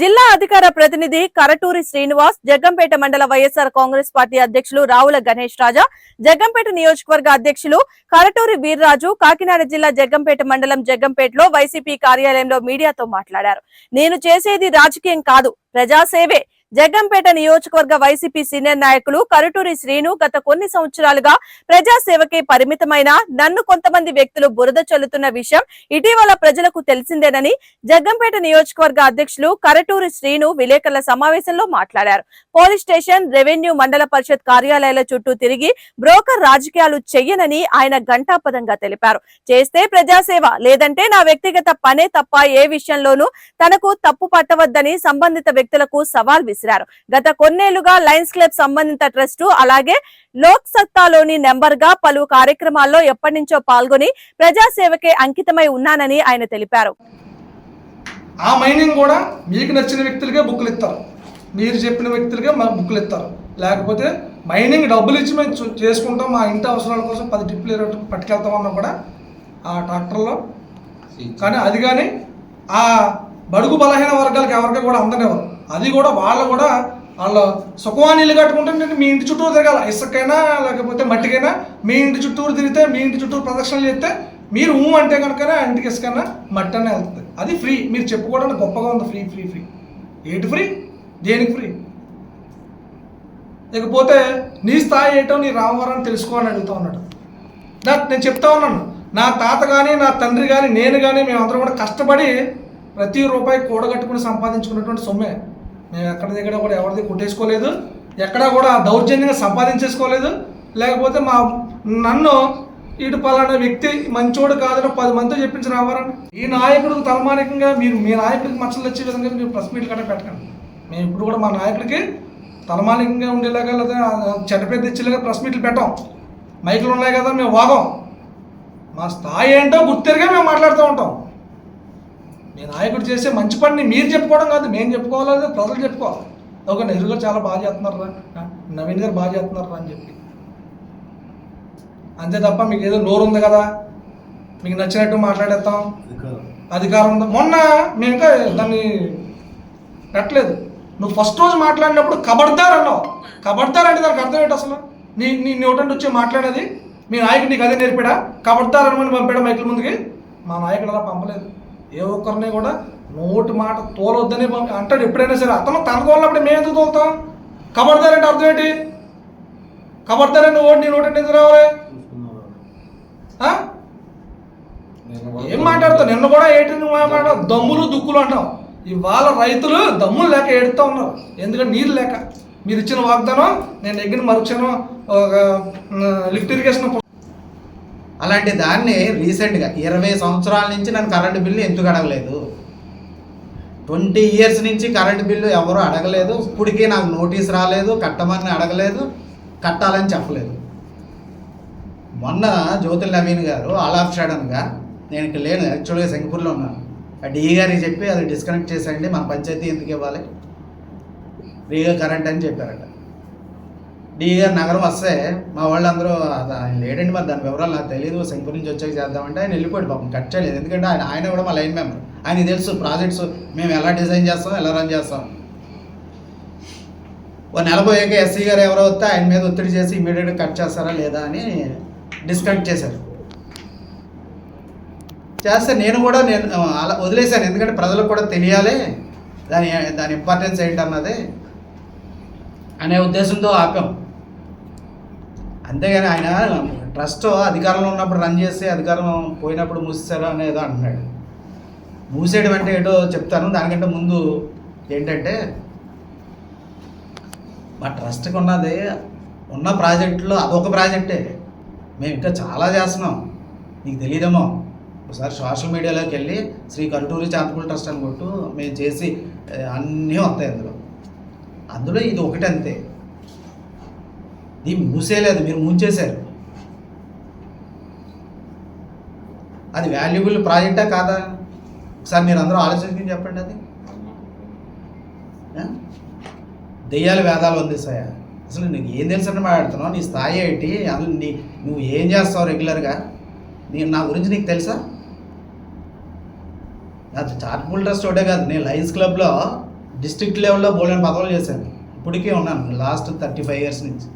జిల్లా అధికార ప్రతినిధి కరటూరి శ్రీనివాస్ జగ్గంపేట మండల వైఎస్ఆర్ కాంగ్రెస్ పార్టీ అధ్యక్షులు రావుల గణేష్ రాజా జగ్గంపేట నియోజకవర్గ అధ్యక్షులు కరటూరి వీర్రాజు కాకినాడ జిల్లా జగ్గంపేట మండలం జగ్గంపేటలో వైసీపీ కార్యాలయంలో మీడియాతో మాట్లాడారు. నేను చేసేది రాజకీయం కాదు ప్రజాసేవే. జగ్గంపేట నియోజకవర్గ వైసీపీ సీనియర్ నాయకులు కరుటూరి శ్రీను గత కొన్ని సంవత్సరాలుగా ప్రజాసేవకే పరిమితమైన నన్ను కొంతమంది వ్యక్తులు బురద చల్లుతున్న విషయం ఇటీవల ప్రజలకు తెలిసిందేనని జగ్గంపేట నియోజకవర్గ అధ్యక్షులు కరటూరి శ్రీను విలేకరుల సమావేశంలో మాట్లాడారు. పోలీస్ స్టేషన్ రెవెన్యూ మండల పరిషత్ కార్యాలయాల చుట్టూ తిరిగి బ్రోకర్ రాజకీయాలు చెయ్యనని ఆయన ఘంటాపదంగా తెలిపారు. చేస్తే ప్రజాసేవ లేదంటే నా వ్యక్తిగత పనే తప్ప ఏ విషయంలోనూ తనకు తప్పు పట్టవద్దని సంబంధిత వ్యక్తులకు సవాల్ విసిరారు గత కొన్నేళ్ళుగా లయన్స్ క్లబ్ సంబంధిత ట్రస్టు అలాగే లోక్ సత్తాలోని నెంబర్గా పలు కార్యక్రమాల్లో ఎప్పటి నుంచో పాల్గొని ప్రజాసేవకే అంకితమై ఉన్నానని ఆయన తెలిపారు. ఆ మైనింగ్ కూడా మీకు నచ్చిన వ్యక్తులకే బుక్లు ఇస్తారు. మీరు చెప్పిన వ్యక్తులకే మా బుక్లు ఇస్తారు. లేకపోతే మైనింగ్ డబ్బులు ఇచ్చి మేము చేసుకుంటాం మా ఇంటి అవసరాల కోసం పది టిప్పులు ఇరవై పట్టుకెళ్తామన్నా కూడా ఆ ట్రాక్టర్లో. కానీ అది కానీ ఆ బడుగు బలహీన వర్గాలకు ఎవరికి కూడా అందనివ్వరు. అది కూడా వాళ్ళు కూడా వాళ్ళ సుఖవాన్ని ఇల్లు కట్టుకుంటే నేను మీ ఇంటి చుట్టూరు తిరగాల. ఇసుకైనా లేకపోతే మట్టికైనా మీ ఇంటి చుట్టూరు తిరిగితే మీ ఇంటి చుట్టూరు ప్రదక్షిణలు చేస్తే మీరు ఊ అంటే కనుక ఇంటికి ఇసుకైనా మట్టి అనే వెళ్తుంది. అది ఫ్రీ. మీరు చెప్పుకోవడానికి గొప్పగా ఉంది. Free free free. ఏంటి ఫ్రీ? దేనికి ఫ్రీ? ఇకపోతే నీ స్థాయి ఏంటో నీ రామవరం తెలుసుకో అని అడుగుతా ఉన్నాడు. నాకు నేను చెప్తా ఉన్నాను. నా తాత కానీ నా తండ్రి కానీ నేను కానీ మేమందరం కూడా కష్టపడి ప్రతి రూపాయి కూడగట్టుకుని సంపాదించుకున్నటువంటి సొమ్మే. మేము ఎక్కడ దగ్గర కూడా ఎవరిది కొట్టేసుకోలేదు. ఎక్కడా కూడా దౌర్జన్యంగా సంపాదించేసుకోలేదు. లేకపోతే మా నన్ను ఇటు పలానా వ్యక్తి మంచోడు కాదని పది మందితో చెప్పించి రావారని ఈ నాయకుడికి తలమానికంగా మీరు మీ నాయకుడికి మచ్చలు వచ్చే విధంగా మీరు ప్రెస్ మీట్లు కట్ట పెట్టకండి. మేము ఇప్పుడు కూడా మా నాయకుడికి తలమానికంగా ఉండేలాగా లేదా చెడ్డ తెచ్చేలాగా ఇచ్చేలాగా ప్రెస్ మీట్లు పెట్టాం. మైకులు ఉన్నాయి కదా మేము వాగం. మా స్థాయి ఏంటో గుర్తెరిగా మేము మాట్లాడుతూ ఉంటాం. మీ నాయకుడు చేసే మంచి పనిని మీరు చెప్పుకోవడం కాదు మేము చెప్పుకోవాలి ప్రజలు చెప్పుకోవాలి. ఒక నెహ్రూ గారు చాలా బాగా చేస్తున్నారు రా నవీన్ గారు బాగా చేస్తున్నారు రా అని చెప్పి. అంతే తప్ప మీకు ఏదో నోరు ఉంది కదా మీకు నచ్చినట్టు మాట్లాడేస్తాం. అధికారం. ఉంది. మొన్న మేము ఇంకా దాన్ని పెట్టలేదు. నువ్వు ఫస్ట్ రోజు మాట్లాడినప్పుడు కబడ్దార్ అన్నావు. కబడ్దార్ అంటే దానికి అర్థం ఏంటి అసలు? నీ నీ నోటంటే వచ్చి మాట్లాడేది. మీ నాయకుడు నీకు అదే నేర్పాడా? కబడ్దార్ అనమని పంపాడా మైకుల ముందుకి? మా నాయకుడు అలా పంపలేదు. ఏ ఒక్కరిని కూడా నోటి మాట తోలొద్దని అంటాడు ఎప్పుడైనా సరే. అతను తన తోలినప్పుడు మేము ఎందుకు తోలుతాం? కబడ్దార్ అర్థం ఏంటి? కబడ్దార్ ఓడి నీ నోటి ఎందుకు రావాలి? ఏం మాట్లాడతావు? నిన్న కూడా ఏంటి నువ్వు మాట్లాడతావు? దమ్ములు దుక్కులు అంటావు ఇవాళ రైతులు దమ్ములు లేక ఏడుతూ ఉన్నారు. ఎందుకంటే నీళ్ళు లేక. మీరు ఇచ్చిన వాగ్దానం నేను ఎగ్గిన మరుక్షణం ఒక లిఫ్ట్ ఇరిగేషన్ అలాంటి దాన్ని రీసెంట్గా ఇరవై సంవత్సరాల నుంచి నన్ను కరెంటు బిల్లు ఎందుకు అడగలేదు? ట్వంటీ ఇయర్స్ నుంచి కరెంటు బిల్లు ఎవరు అడగలేదు. ఇప్పటికీ నాకు నోటీస్ రాలేదు కట్టమని అడగలేదు కట్టాలని చెప్పలేదు. మొన్న జ్యోతుల్ నవీన్ గారు ఆల్ ఆఫ్ సడన్గా నేను ఇక్కడ లేను యాక్చువల్గా సింగపూర్లో ఉన్నాను. ఆ డిఈ గారికి చెప్పి అది డిస్కనెక్ట్ చేసేయండి మన పంచాయతీ ఎందుకు ఇవ్వాలి? ఫ్రీగా కరెంట్ అని చెప్పారట. డిఆర్ నగరం వస్తే మా వాళ్ళందరూ లేడండి మరి దాని వివరాలు నాకు తెలియదు సింగపూర్ నుంచి వచ్చాక చేద్దామంటే ఆయన వెళ్ళిపోయాడు పాపం కట్ చేయలేదు. ఎందుకంటే ఆయన ఆయన కూడా మా లైన్ మెంబర్. ఆయన తెలుసు ప్రాజెక్ట్స్ మేము ఎలా డిజైన్ చేస్తాం ఎలా రన్ చేస్తాం. ఓ నెల పోయాక ఎస్సీ గారు ఎవరో వస్తే ఆయన మీద ఒత్తిడి చేసి ఇమీడియట్గా కట్ చేస్తారా లేదా అని డిస్కనెక్ట్ చేశారు. చేస్తే నేను కూడా నేను అలా వదిలేశాను. ఎందుకంటే ప్రజలకు కూడా తెలియాలి దాని దాని ఇంపార్టెన్స్ ఏంటన్నది అనే ఉద్దేశంతో ఆపాం. అంతేగాని ఆయన ట్రస్ట్ అధికారంలో ఉన్నప్పుడు రన్ చేసి అధికారం పోయినప్పుడు మూసేశారు అనేదో అంటున్నాడు. మూసేయడం అంటే ఏటో చెప్తాను. దానికంటే ముందు ఏంటంటే మా ట్రస్ట్కి ఉన్నది ఉన్న ప్రాజెక్టులో అదొక ప్రాజెక్టే. మేము ఇంకా చాలా చేస్తున్నాం. నీకు తెలియదేమో ఒకసారి సోషల్ మీడియాలోకి వెళ్ళి శ్రీ కరుటూరి చాంతపూడి ట్రస్ట్ అనుకుంటూ మేము చేసి అన్నీ వస్తాయి అందులో. అందులో ఇది ఒకటి అంతే దీన్ని మూసేయలేదు మీరు ముంచేశారు. అది వాల్యుబుల్ ప్రాజెక్టా కాదా? ఒకసారి మీరు అందరూ ఆలోచించుకుని చెప్పండి అది? దెయ్యాలు వేదాలు అందిస్తాయా అసలు నీకు ఏం తెలుసని మాట్లాడుతున్నావు? నీ స్థాయి ఏంటి? అసలు నీ నువ్వు ఏం చేస్తావు రెగ్యులర్గా నీ నా గురించి నీకు తెలుసా? అది చార్ట్ఫుల్ ట్రస్ట్ ఒకటే కాదు నేను లయన్స్ క్లబ్లో డిస్ట్రిక్ట్ లెవెల్లో బోలెని పదవులు చేశాను. ఇప్పటికీ ఉన్నాను లాస్ట్ థర్టీ ఫైవ్ ఇయర్స్ నుంచి.